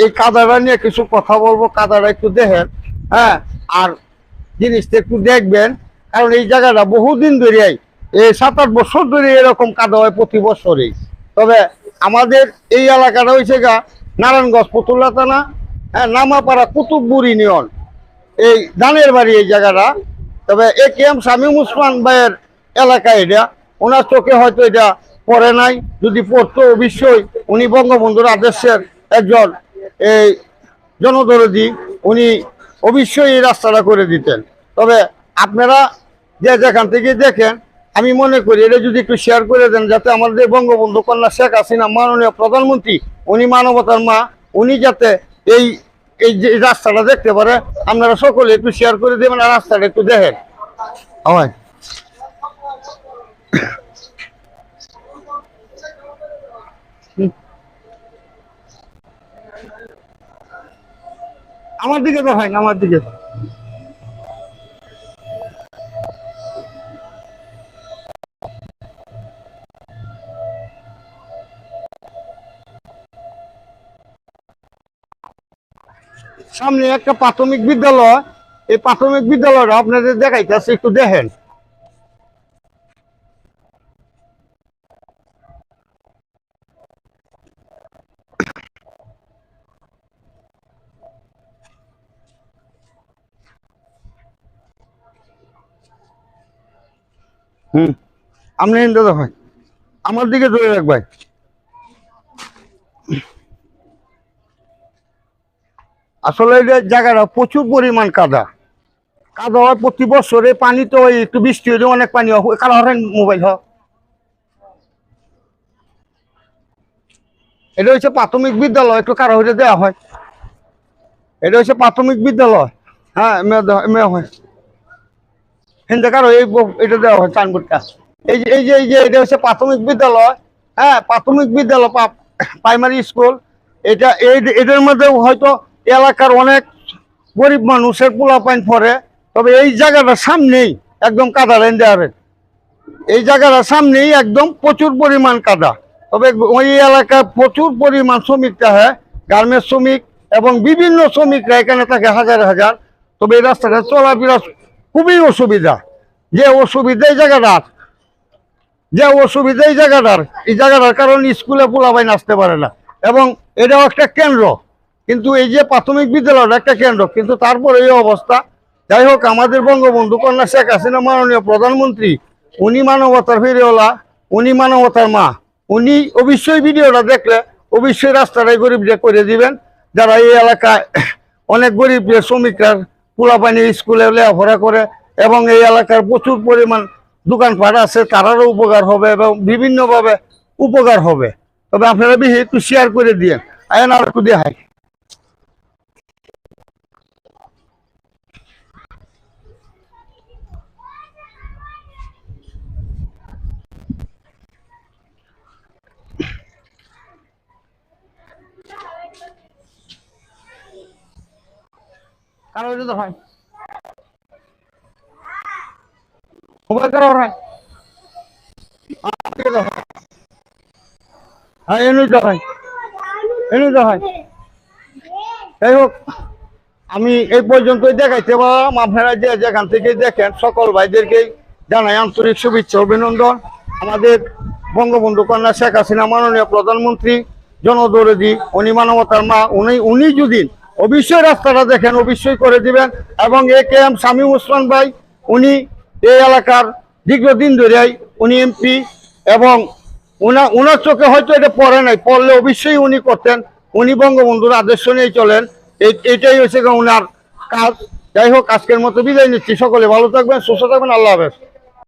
এই কাদাটা নিয়ে কিছু কথা বলব, কাদাটা একটু দেখেন হ্যাঁ? আর জিনিসটা একটু দেখবেন, কারণ এই জায়গাটা বহুদিন ধরে, এই সাত আট বছর ধরে এরকম কাদা হয় প্রতি বছরই। তবে আমাদের এই এলাকাটা হয়েছে গা নারায়ণগঞ্জ পুতুল্লা থানা হ্যাঁ নামাপাড়া কুতুবপুর ইউনিয়ন এই ধানের বাড়ি এই জায়গাটা। তবে A K M Shamim Usman ভাইয়ের এলাকা এটা। ওনার চোখে হয়তো এটা পড়ে নাই। যদি পড়তো অবশ্যই উনি বঙ্গবন্ধুর আদেশের একজন এই জনদরদি, উনি অবশ্যই এই রাস্তাটা করে দিতেন। তবে আপনারা যে যেখান থেকে দেখেন, আমি মনে করি এটা যদি একটু শেয়ার করে দেন, যাতে আমাদের বঙ্গবন্ধু কন্যা শেখ হাসিনা মাননীয় প্রধানমন্ত্রী, উনি মানবতার মা, উনি যাতে এই এই যে রাস্তাটা দেখতে পারে, আপনারা সকলে একটু শেয়ার করে দেবেন আর রাস্তাটা একটু দেখেন। হয় আমার দিকে তো হয় আমার দিকে। সামনে একটা প্রাথমিক বিদ্যালয়। এই প্রাথমিক বিদ্যালয়টা আপনাদের দেখাইতেছে, একটু দেখেন। হুম। আপনি দাদা দেখেন আমার দিকে ধরে রাখ ভাই। আসলে জায়গাটা প্রচুর পরিমাণ কাদা। কাদা হয় প্রতি বছরে পানি তো একটু বৃষ্টি হলে অনেক পানি হয়। কারও হরেন মোবাইল হয়। এটা হচ্ছে প্রাথমিক বিদ্যালয়, একটু কারও হইতে দেওয়া হয়। এটা হচ্ছে প্রাথমিক বিদ্যালয়। হ্যাঁ হয়। হিন্দে কারও এই এটা দেওয়া হয় চানবোর্ডটা এই যে এই যে এই যে এটা হচ্ছে প্রাথমিক বিদ্যালয় হ্যাঁ প্রাথমিক বিদ্যালয় প্রাইমারি স্কুল এটা এই এটার মধ্যে হয়তো এলাকার অনেক গরিব মানুষের পোলা পাইন পড়ে, তবে এই জায়গাটার সামনেই একদম কাদা লাইন দেওয়ার এই জায়গাটার সামনেই একদম প্রচুর পরিমাণ কাদা। তবে ওই এলাকায় প্রচুর পরিমাণ শ্রমিক থাকে গার্মেন্টস শ্রমিক এবং বিভিন্ন শ্রমিকরা এখানে থাকে হাজার হাজার। তবে এই রাস্তাটা চলাফেরা খুবই অসুবিধা। যে অসুবিধা এই জায়গাটার। যে অসুবিধা এই জায়গাটার। এই জায়গাটার কারণ স্কুলে পোলাবাইন আসতে পারে না। এবং এটাও একটা কেন্দ্র। কিন্তু এই যে প্রাথমিক বিদ্যালয়টা একটা কেন্দ্র। কিন্তু তারপরে এই অবস্থা। যাই হোক, আমাদের বঙ্গবন্ধু কন্যা শেখ হাসিনা মাননীয় প্রধানমন্ত্রী, উনি মানবতার ফিরেওয়ালা, উনি মানবতার মা। উনি অবশ্যই ভিডিওটা দেখলে অবশ্যই রাস্তাটাই গরিবরা করে দিবেন। যারা এই এলাকায় অনেক গরিব শ্রমিকরা পোলাপানি স্কুলে লেখাপড়া করে এবং এই এলাকার প্রচুর পরিমাণ দোকানপাট আছে, তারারও উপকার হবে এবং বিভিন্নভাবে উপকার হবে। তবে আপনারা বেশি একটু শেয়ার করে দিয়ে আয়ন আর একটু দেখায় হয় হয় আমি এই পর্যন্তই দেখাইতে পারলাম। আপনারা যে যেখান থেকে দেখেন, সকল ভাইদেরকেই জানাই আন্তরিক শুভেচ্ছা, অভিনন্দন। আমাদের বঙ্গবন্ধু কন্যা শেখ হাসিনা মাননীয় প্রধানমন্ত্রী, জনদরদি উনি মানবতার মা, উনি উনি যদি অবশ্যই রাস্তাটা দেখেন, অবশ্যই করে দিবেন। এবং A K M Shamim Osman ভাই, উনি এই এলাকার দীর্ঘদিন ধরেই উনি এমপি এবং উনা, উনার চোখে হয়তো এটা পড়ে নাই, পড়লে অবশ্যই উনি করতেন। উনি বঙ্গবন্ধুর আদর্শ নিয়ে চলেন। এটাই হচ্ছে উনার কাজ। যাই হোক, আজকের মতো বিদায় নিচ্ছি। সকলে ভালো থাকবেন, সুস্থ থাকবেন। আল্লাহ হাফেজ।